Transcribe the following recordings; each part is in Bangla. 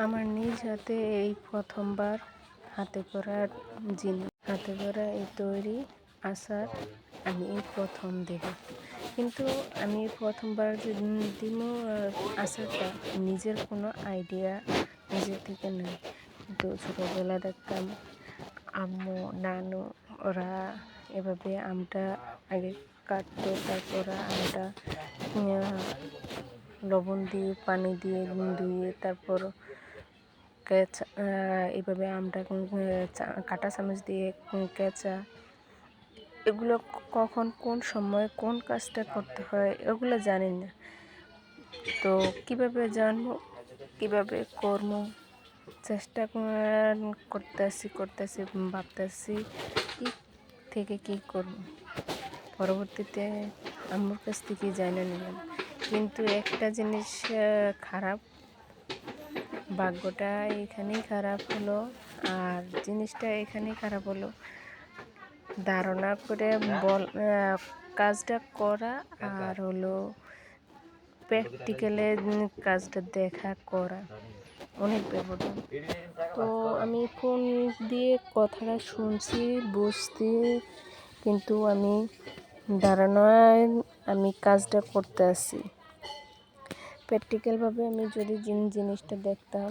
আমার নিজ হাতে এই প্রথমবার হাতে করা জিনিস। হাতে করা এই তৈরি আচার আমি এই প্রথম দেব। কিন্তু আমি প্রথমবার যে দিব আচারটা, নিজের কোনো আইডিয়া নিজের থেকে নেই। কিন্তু ছোটোবেলা দেখতাম আম্মু, নানু, ওরা এভাবে আমটা আগে কাটতো, তারপর আমটা লবণ দিয়ে, পানি দিয়ে ধুয়ে তারপর এইভাবে আমটা কাঁটা চামচ দিয়ে কেঁচা, এগুলো কখন কোন সময় কোন কাজটা করতে হয় এগুলো জানি না। তো কীভাবে জানব? কীভাবে করব? চেষ্টা করতেছি করতেছি ভাবতেছি কী থেকে কী করব। পরবর্তীতে আমার কাছ থেকে জানা নিলাম। কিন্তু একটা জিনিস খারাপ ভাগ্যটা এখানেই খারাপ হলো আর জিনিসটা এখানেই খারাপ হলো। ধারণা করে বল কাজটা করা আর হলো প্র্যাকটিক্যালে কাজটা দেখা করা। অনেক ব্যবধান। তো আমি ফোন দিয়ে কথাটা শুনছি, বুঝছি, কিন্তু আমি ধারণায় আমি কাজটা করতে আসি প্র্যাকটিক্যালভাবে আমি যদি জিনিসটা দেখতাম,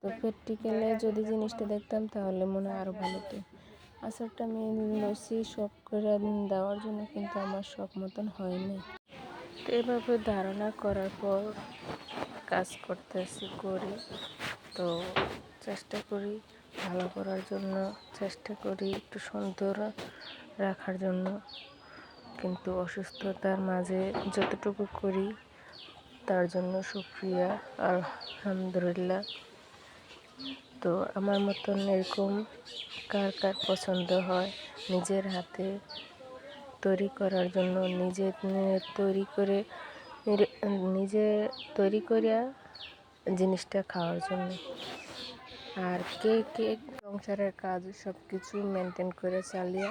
তো প্র্যাকটিক্যালে যদি জিনিসটা দেখতাম, তাহলে মনে হয় আরও ভালো হতো। আচারটা আমি লসি শখ করে দেওয়ার জন্য কিন্তু আমার শখ মতন হয়নি। তো এভাবে ধারণা করার পর কাজ করতেছি, করি। তো চেষ্টা করি ভালো করার জন্য, চেষ্টা করি একটু সুন্দর রাখার জন্য। কিন্তু অসুস্থতার মাঝে যতটুকু করি তার জন্য সুক্রিয়া আলহামদুলিল্লাহ। তো আমার মতন এরকম কার কার পছন্দ হয় নিজের হাতে তৈরি করার জন্য, নিজে তৈরি করে নিজে তৈরি করিয়া জিনিসটা খাওয়ার জন্য। আর কে কে সংসারের কাজ সব কিছু মেনটেন করে চালিয়ে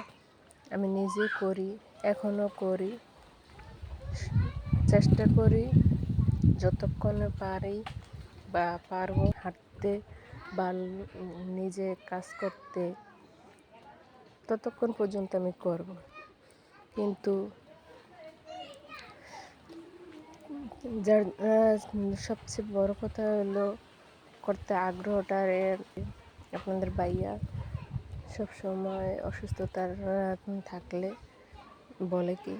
আমি নিজে করি এখনও করি, চেষ্টা করি। যতক্ষণ পারি বা পারব হাঁটতে বা নিজে কাজ করতে, ততক্ষণ পর্যন্ত আমি করব। কিন্তু যার সবচেয়ে বড় কথা হলো করতে আগ্রহটা আপনাদের বাইয়া সবসময় অসুস্থতার থাকলে বলে কি,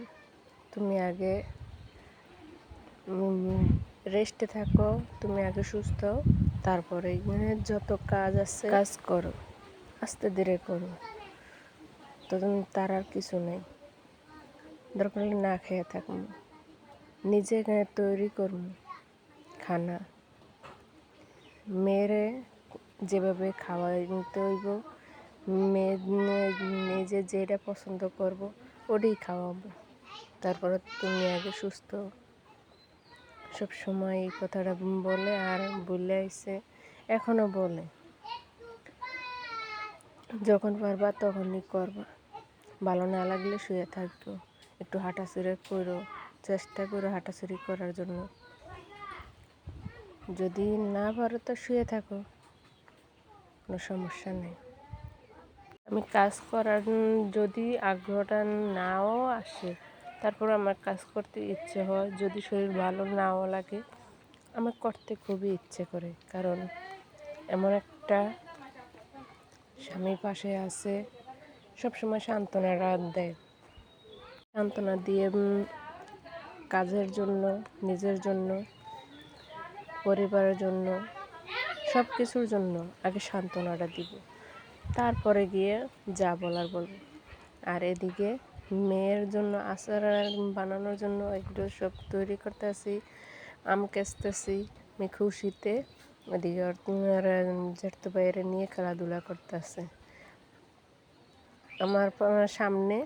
তুমি আগে রেস্টে থাকো তুমি আগে সুস্থ তারপরে যত কাজ আছে কাজ করো। আস্তে ধীরে করো। তো তার আর কিছু নেই। দরকার না খেয়ে থাকব নিজে এখানে তৈরি করব খানা। মেয়েরে যেভাবে খাওয়াই নিতে হইব মেয়ে নিজে যেটা পছন্দ করব ওটাই খাওয়াবো। তারপরে তুমি আগে সুস্থ সব সময় এই কথাটা বলে আর বলে আইসে এখনও বলে। যখন পারবা তখনই করবা। ভালো না লাগলে শুয়ে থাকব। একটু হাঁটাচুরি করো, চেষ্টা করো হাঁটাচুরি করার জন্য। যদি না পারো তো শুয়ে থাকো, কোনো সমস্যা নেই। আমি কাজ করার যদি আগ্রহটা নাও আসে তারপর আমার কাজ করতে ইচ্ছে হয়, যদি শরীর ভালো নাও লাগে। আমার করতে খুবই ইচ্ছে করে, কারণ এমন একটা স্বামী পাশে আছে, সবসময় সান্ত্বনা রাত দেয়। সান্ত্বনা দিয়ে কাজের জন্য, নিজের জন্য, পরিবারের জন্য সব কিছুর জন্য আগে সান্ত্বনাটা দিব। তারপরে গিয়ে যা বলার বলব। আর এদিকে মেয়ের জন্য আচার বানানোর জন্য এগুলো সব তৈরি করতেছি, আম কেচতেছি, আমি খুশিতে ওদিকে জেঠতো বাইরে নিয়ে খেলাধুলা করতেছে। আমার সামনে